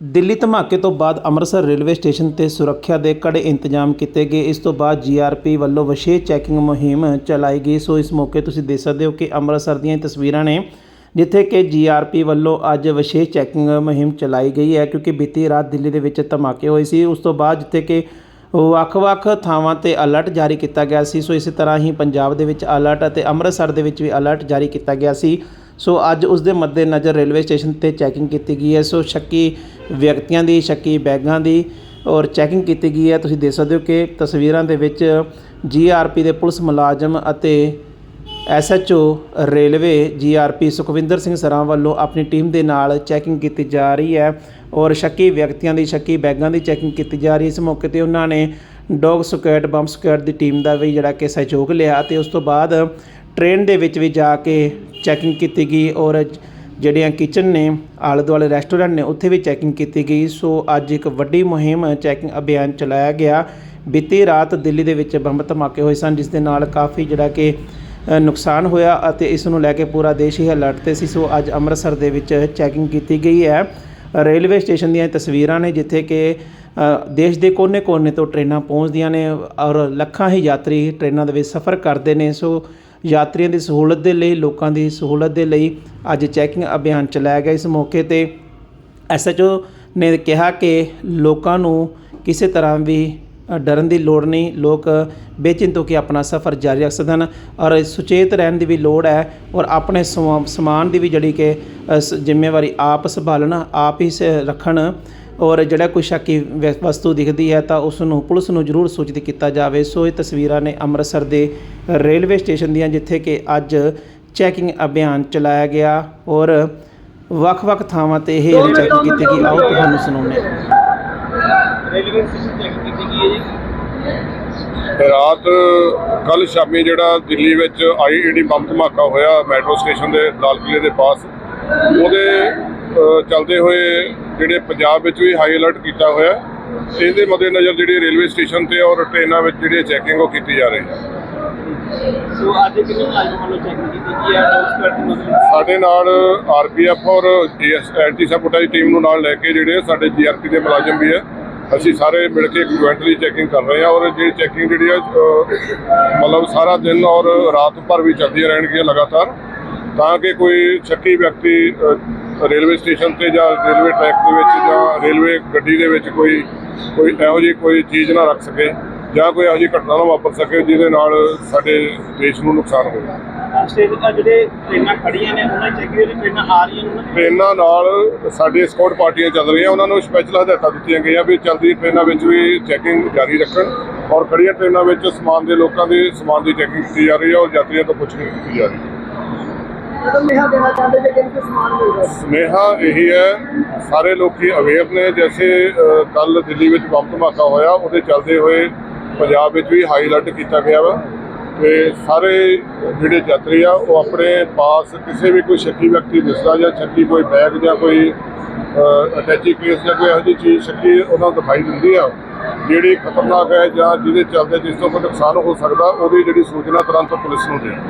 ਦਿੱਲੀ ਧਮਾਕੇ ਤੋਂ ਬਾਅਦ ਅੰਮ੍ਰਿਤਸਰ ਰੇਲਵੇ ਸਟੇਸ਼ਨ ਤੇ ਸੁਰੱਖਿਆ ਦੇ ਕੜੇ ਇੰਤਜ਼ਾਮ ਕੀਤੇ ਗਏ। ਇਸ ਤੋਂ ਬਾਅਦ ਜੀਆਰਪੀ ਵੱਲੋਂ ਵਿਸ਼ੇਸ਼ ਚੈਕਿੰਗ ਮੁਹਿੰਮ ਚਲਾਈ ਗਈ। ਸੋ ਇਸ ਮੌਕੇ ਤੁਸੀਂ ਦੇਖ ਸਕਦੇ ਹੋ ਕਿ ਅੰਮ੍ਰਿਤਸਰ ਦੀਆਂ ਤਸਵੀਰਾਂ ਨੇ, ਜਿੱਥੇ ਕਿ ਜੀਆਰਪੀ ਵੱਲੋਂ ਅੱਜ ਵਿਸ਼ੇਸ਼ ਚੈਕਿੰਗ ਮੁਹਿੰਮ ਚਲਾਈ ਗਈ ਹੈ, ਕਿਉਂਕਿ ਬੀਤੀ ਰਾਤ ਦਿੱਲੀ ਦੇ ਵਿੱਚ ਧਮਾਕੇ ਹੋਏ ਸੀ। ਉਸ ਤੋਂ ਬਾਅਦ ਜਿੱਥੇ ਕਿ ਵੱਖ-ਵੱਖ ਥਾਵਾਂ ਤੇ ਅਲਰਟ ਜਾਰੀ ਕੀਤਾ ਗਿਆ ਸੀ। ਸੋ ਇਸੇ ਤਰ੍ਹਾਂ ਹੀ ਪੰਜਾਬ ਦੇ ਵਿੱਚ ਅਲਰਟ ਅਤੇ ਅੰਮ੍ਰਿਤਸਰ ਦੇ ਵਿੱਚ ਵੀ ਅਲਰਟ ਜਾਰੀ ਕੀਤਾ ਗਿਆ ਸੀ। ਸੋ ਅੱਜ ਉਸ ਦੇ ਮੱਦੇਨਜ਼ਰ ਰੇਲਵੇ ਸਟੇਸ਼ਨ ਤੇ ਚੈਕਿੰਗ ਕੀਤੀ ਗਈ ਹੈ। ਸੋ ਸ਼ੱਕੀ ਵਿਅਕਤੀਆਂ ਦੀ, ਸ਼ੱਕੀ ਬੈਗਾਂ ਦੀ ਔਰ ਚੈਕਿੰਗ ਕੀਤੀ ਗਈ ਹੈ। ਤੁਸੀਂ ਦੇਖ ਸਕਦੇ ਹੋ ਕਿ ਤਸਵੀਰਾਂ ਦੇ ਵਿੱਚ ਜੀਆਰਪੀ ਦੇ ਪੁਲਿਸ ਮੁਲਾਜ਼ਮ ਅਤੇ S H O railway G R P Sukhwinder Singh Saran ਵੱਲੋਂ ਆਪਣੀ ਟੀਮ ਦੇ ਨਾਲ ਚੈਕਿੰਗ ਕੀਤੀ ਜਾ ਰਹੀ ਹੈ ਔਰ ਸ਼ੱਕੀ ਵਿਅਕਤੀਆਂ ਦੀ, ਸ਼ੱਕੀ ਬੈਗਾਂ ਦੀ ਚੈਕਿੰਗ ਕੀਤੀ ਜਾ ਰਹੀ ਇਸ ਮੌਕੇ ਤੇ ਉਹਨਾਂ ਨੇ ਡੌਗ ਸਕੁਐਡ ਬੰਬ ਸਕੁਐਡ ਦੀ ਟੀਮ ਦਾ ਵੀ ਜਿਹੜਾ ਕਿ ਸਹਿਯੋਗ ਲਿਆ ਤੇ ਉਸ ਤੋਂ ਬਾਅਦ ਟ੍ਰੇਨ ਦੇ ਵਿੱਚ ਵੀ ਜਾ ਕੇ ਚੈਕਿੰਗ ਕੀਤੀ ਗਈ ਔਰ ਜਿਹੜੀਆਂ ਕਿਚਨ ਨੇ ਆਲੇ ਦੁਆਲੇ ਰੈਸਟੋਰੈਂਟ ਨੇ, ਉੱਥੇ ਵੀ ਚੈਕਿੰਗ ਕੀਤੀ ਗਈ। ਸੋ ਅੱਜ ਇੱਕ ਵੱਡੀ ਮੁਹਿੰਮ ਚੈਕਿੰਗ ਅਭਿਆਨ ਚਲਾਇਆ ਗਿਆ। ਬੀਤੀ ਰਾਤ ਦਿੱਲੀ ਦੇ ਵਿੱਚ ਬੰਬ ਧਮਾਕੇ ਹੋਏ ਸਨ, ਜਿਸ ਦੇ ਨਾਲ ਕਾਫੀ ਜਿਹੜਾ ਕਿ ਨੁਕਸਾਨ ਹੋਇਆ ਅਤੇ ਇਸ ਨੂੰ ਲੈ ਕੇ ਪੂਰਾ ਦੇਸ਼ ਹੀ ਅਲਰਟ ਤੇ ਸੀ। ਸੋ ਅੱਜ ਅੰਮ੍ਰਿਤਸਰ ਦੇ ਵਿੱਚ ਚੈਕਿੰਗ ਕੀਤੀ ਗਈ ਹੈ। ਰੇਲਵੇ ਸਟੇਸ਼ਨ ਦੀਆਂ ਤਸਵੀਰਾਂ ਨੇ, ਜਿੱਥੇ ਕਿ ਦੇਸ਼ ਦੇ ਕੋਨੇ-ਕੋਨੇ ਤੋਂ ਟ੍ਰੇਨਾਂ ਪਹੁੰਚਦੀਆਂ ਨੇ ਔਰ ਲੱਖਾਂ ਹੀ ਯਾਤਰੀ ਟ੍ਰੇਨਾਂ ਦੇ ਵਿੱਚ ਸਫ਼ਰ ਕਰਦੇ ਨੇ। ਸੋ ਯਾਤਰੀਆਂ ਦੀ ਸਹੂਲਤ ਦੇ ਲਈ, ਲੋਕਾਂ ਦੀ ਸਹੂਲਤ ਦੇ ਲਈ ਅੱਜ ਚੈਕਿੰਗ ਅਭਿਆਨ ਚਲਾਇਆ ਗਿਆ। ਇਸ ਮੌਕੇ ਤੇ ਐਸਐਚਓ ਨੇ ਕਿਹਾ ਕਿ ਲੋਕਾਂ ਨੂੰ ਕਿਸੇ ਤਰ੍ਹਾਂ ਵੀ ਡਰਨ ਦੀ ਲੋੜ ਨਹੀਂ। ਲੋਕ ਬੇਚਿੰਤ ਹੋ ਕੇ ਆਪਣਾ ਸਫ਼ਰ ਜਾਰੀ ਰੱਖ ਸਕਣ ਔਰ ਸੁਚੇਤ ਰਹਿਣ ਦੀ ਵੀ ਲੋੜ ਹੈ ਔਰ ਆਪਣੇ ਸਮਾਨ ਦੀ ਵੀ ਜਿਹੜੀ ਕਿ ਸ- ਜ਼ਿੰਮੇਵਾਰੀ ਆਪ ਸੰਭਾਲਣ, ਆਪ ਹੀ ਸ- ਰੱਖਣ। ਔਰ ਜਿਹੜਾ ਕੋਈ ਸ਼ੱਕੀ ਵ- ਵਸਤੂ ਦਿਖਦੀ ਹੈ ਤਾਂ ਉਸ ਨੂੰ ਪੁਲਿਸ ਨੂੰ ਜ਼ਰੂਰ ਸੂਚਿਤ ਕੀਤਾ ਜਾਵੇ। ਸੋ ਇਹ ਤਸਵੀਰਾਂ ਨੇ ਅੰਮ੍ਰਿਤਸਰ ਦੇ ਰੇਲਵੇ ਸਟੇਸ਼ਨ ਦੀਆਂ ਜਿੱਥੇ ਕਿ ਅੱਜ ਚੈਕਿੰਗ ਅਭਿਆਨ ਚਲਾਇਆ ਗਿਆ ਔਰ ਵੱਖ-ਵੱਖ ਥਾਵਾਂ ਤੇ ਇਹ ਚੈਕਿੰਗ ਕੀਤੀ ਗਈ। ਆਓ ਤੁਹਾਨੂੰ ਸੁਣਾਉਂਦੇ ਹਾਂ। ਰੇਲਵੇ ਸਟੇਸ਼ਨ ਚੈੱਕ ਕੀਤੀ ਗਈ ਹੈ ਜੀ। ਰਾਤ ਕੱਲ ਸ਼ਾਮੀ ਜਿਹੜਾ ਦਿੱਲੀ ਵਿੱਚ ਆਈਈਡੀ ਬੰਬ ਧਮਾਕਾ ਹੋਇਆ ਮੈਟਰੋ ਸਟੇਸ਼ਨ ਦੇ ਲਾਲ ਕਿਲੇ ਦੇ ਪਾਸ ਉਹਦੇ ਚਲਦੇ ਹੋਏ ਜਿਹੜੇ ਪੰਜਾਬ ਵਿੱਚ ਵੀ ਹਾਈ ਅਲਰਟ ਕੀਤਾ ਹੋਇਆ ਇਹਦੇ ਮੱਦੇਨਜ਼ਰ ਜਿਹੜੀ ਰੇਲਵੇ ਸਟੇਸ਼ਨ ਤੇ ਔਰ ਟ੍ਰੇਨਾਂ ਵਿੱਚ ਜਿਹੜੀ ਚੈਕਿੰਗ ਉਹ ਕੀਤੀ ਜਾ ਰਹੀ ਹੈ। ਸੋ ਅੱਜ ਕਿੰਨੇ ਮੁਲਾਜ਼ਮਾਂ ਵੱਲੋਂ ਚੈਕਿੰਗ ਕੀਤੀ ਗਈ ਹੈ? ਮਦਦ ਨਾਲ ਸਾਡੇ ਨਾਲ ਆਰਪੀਐਫ ਔਰ ਐਂਟੀ ਸੈਬੋਟੇਜ ਟੀਮ ਨੂੰ ਨਾਲ ਲੈ ਕੇ ਜਿਹੜੇ ਸਾਡੇ ਜੀਆਰਪੀ ਦੇ ਮੁਲਾਜ਼ਮ ਵੀ ਹੈ ਅਸੀਂ ਸਾਰੇ ਮਿਲ ਕੇ ਜੁਆਇੰਟਲੀ ਚੈਕਿੰਗ ਕਰ ਰਹੇ ਹਾਂ ਔਰ ਜਿਹੜੀ ਚੈਕਿੰਗ ਜਿਹੜੀ ਹੈ ਮਤਲਬ ਸਾਰਾ ਦਿਨ ਔਰ ਰਾਤ ਭਰ ਵੀ ਚੱਲਦੀਆਂ ਰਹਿਣਗੀਆਂ ਲਗਾਤਾਰ ਤਾਂ ਕਿ ਕੋਈ ਸ਼ੱਕੀ ਵਿਅਕਤੀ ਰੇਲਵੇ ਸਟੇਸ਼ਨ ਤੇ ਜਾਂ ਰੇਲਵੇ ਟਰੈਕ ਦੇ ਵਿੱਚ ਜਾਂ ਰੇਲਵੇ ਗੱਡੀ ਦੇ ਵਿੱਚ ਕੋਈ ਕੋਈ ਇਹੋ ਜਿਹੀ ਕੋਈ ਚੀਜ਼ ਨਾ ਰੱਖ ਸਕੇ ਜਾਂ ਕੋਈ ਇਹੋ ਜਿਹੀ ਘਟਨਾ ਨਾ ਵਾਪਰ ਸਕੇ ਜਿਹਦੇ ਨਾਲ ਸਾਡੇ ਦੇਸ਼ ਨੂੰ ਨੁਕਸਾਨ ਹੋਵੇ। ਤੇ ਜਿਹੜੇ ਟ੍ਰੇਨਾਂ ਖੜੀਆਂ ਨੇ ਉਹਨਾਂ ਟ੍ਰੇਨਾਂ ਆ ਰਹੀਆਂ ਨੇ ਟ੍ਰੇਨਾਂ ਨਾਲ ਸਾਡੇ ਸਕਾਊਟ ਪਾਰਟੀਆਂ ਚੱਲ ਰਹੀਆਂ ਉਹਨਾਂ ਨੂੰ ਸਪੈਸ਼ਲ ਹਦਾਇਤਾਂ ਦਿੱਤੀਆਂ ਗਈਆਂ ਵੀ ਚੱਲਦੀ ਟ੍ਰੇਨਾਂ ਵਿੱਚ ਵੀ ਚੈਕਿੰਗ ਜਾਰੀ ਰੱਖਣ ਔਰ ਖੜੀਆਂ ਟ੍ਰੇਨਾਂ ਵਿੱਚ ਸਮਾਨ ਦੇ ਲੋਕਾਂ ਦੇ ਸਮਾਨ ਦੀ ਚੈਕਿੰਗ ਕੀਤੀ ਜਾ ਰਹੀ ਹੈ ਔਰ ਯਾਤਰੀਆਂ ਤੋਂ ਪੁੱਛਗਿੱਛ ਕੀਤੀ ਜਾ ਰਹੀ ਹੈ। ਸੁਨੇਹਾ ਦੇਣਾ ਚਾਹੁੰਦੇ ਜੇ ਕਿੰਨੇ ਸਮਾਨ ਮਿਲਦਾ ਸੁਨੇਹਾ ਇਹੀ ਹੈ, ਸਾਰੇ ਲੋਕੀ ਅਵੇਅਰ ਨੇ, ਜੈਸੇ ਕੱਲ ਦਿੱਲੀ ਵਿੱਚ ਬੰਬ ਧਮਾਕਾ ਹੋਇਆ, ਉਹਦੇ ਚੱਲਦੇ ਹੋਏ ਪੰਜਾਬ ਵਿੱਚ ਵੀ ਹਾਈ ਅਲਰਟ ਕੀਤਾ ਗਿਆ ਵਾ। ਤੇ ਸਾਰੇ ਜਿਹੜੇ ਯਾਤਰੀ ਆ, ਉਹ ਆਪਣੇ ਪਾਸ ਕਿਸੇ ਵੀ ਕੋਈ ਸ਼ੱਕੀ ਵਿਅਕਤੀ ਦਿਸਦਾ ਜਾਂ ਸ਼ੱਕੀ ਕੋਈ ਬੈਗ ਜਾਂ ਕੋਈ ਅਟੈਚੀ ਕੇਸ ਜਾਂ ਕੋਈ ਇਹੋ ਜਿਹੀ ਚੀਜ਼ ਸ਼ੱਕੀ ਉਹਨਾਂ ਨੂੰ ਦਿਖਾਈ ਦਿੰਦੀ ਆ। ਜਿਹੜੀ ਖਤਰਨਾਕ ਹੈ ਜਾਂ ਜਿਹਦੇ ਚੱਲਦੇ ਜਿਸ ਤੋਂ ਕੋਈ ਨੁਕਸਾਨ ਹੋ ਸਕਦਾ, ਉਹਦੀ ਜਿਹੜੀ ਸੂਚਨਾ ਤੁਰੰਤ ਪੁਲਿਸ ਨੂੰ ਦੇਣ